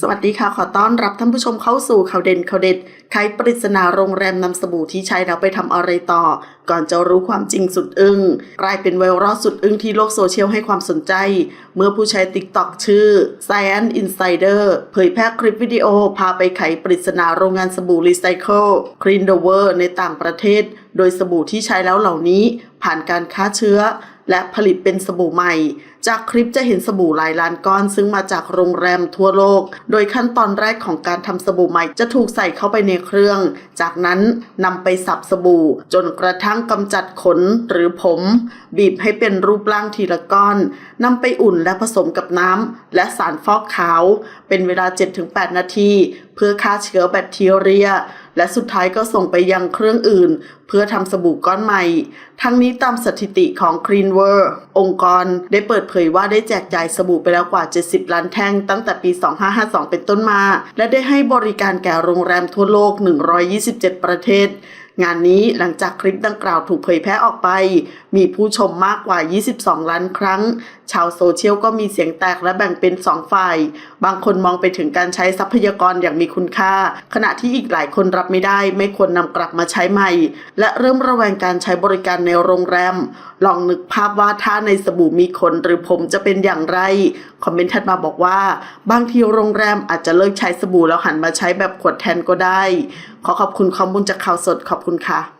สวัสดีค่ะ ขอต้อนรับท่านผู้ชมเข้าสู่ข่าวเด่นข่าวเด็ดไขปริศนาโรงแรมนำสบู่ที่ใช้แล้วไปทำอะไรต่อ ก่อนจะรู้ความจริงสุดอึง้งกลายเป็นไวรัลสุดอึ้งที่โลกโซเชียลให้ความสนใจ เมื่อผู้ใช้ TikTok ชื่อ Science Insider เผยแพร่คลิปวิดีโอ พาไปไขปริศนาโรงงานสบู่รีไซเคิล Clean the World ในต่างประเทศ โดยสบู่ที่ใช้แล้วเหล่านี้ ผ่านการฆ่าเชื้อ และผลิตเป็นสบู่ใหม่ จากคลิปจะเห็นสบู่หลายล้านก้อน ซึ่งมาจากโรงแรมทั่วโลก โดยขั้นตอนแรกของการทำสบู่ใหม่จะถูกใส่เข้าไปในเครื่อง จากนั้นนำไปสับสบู่ จนกระทั่งกำจัดขนหรือผม บีบให้เป็นรูปร่างทีละก้อนนำไปอุ่นและผสมกับน้ำและสารฟอกขาว เป็นเวลา 7-8 นาที เพื่อฆ่าเชื้อแบคทีเรีย และสุดท้ายก็ส่งไปยังเครื่องอื่นเพื่อทำสบู่ก้อนใหม่ ทั้งนี้ตามสถิติของ Clean World องค์กรได้เปิดเผยว่าได้แจกจ่ายสบู่ไปแล้วกว่า 70 ล้านแท่งตั้งแต่ปี 2552 เป็นต้นมา และได้ให้บริการแก่โรงแรมทั่วโลก 127 ประเทศ งานนี้หลังจากคลิปดังกล่าวถูกเผยแพร่ออกไป มีผู้ชมมากกว่า 22 ล้านครั้ง ชาวโซเชียลก็มีเสียงแตกและแบ่งเป็น 2 ฝ่าย บางคนมองไปถึงการใช้ทรัพยากรอย่างมีคุณค่า ขณะที่อีกหลายคนรับไม่ได้ ไม่ควรนำกลับมาใช้ใหม่และเริ่มระแวงการใช้บริการในโรงแรม ลองนึกภาพว่าถ้าในสบู่มีขนหรือผมจะเป็นอย่างไร คอมเมนต์ถัดมาบอกว่า บางทีโรงแรมอาจจะเลิกใช้สบู่แล้วหันมาใช้แบบขวดแทนก็ได้ ขอขอบคุณข้อมูลจากข่าวสดขอบคุณค่ะ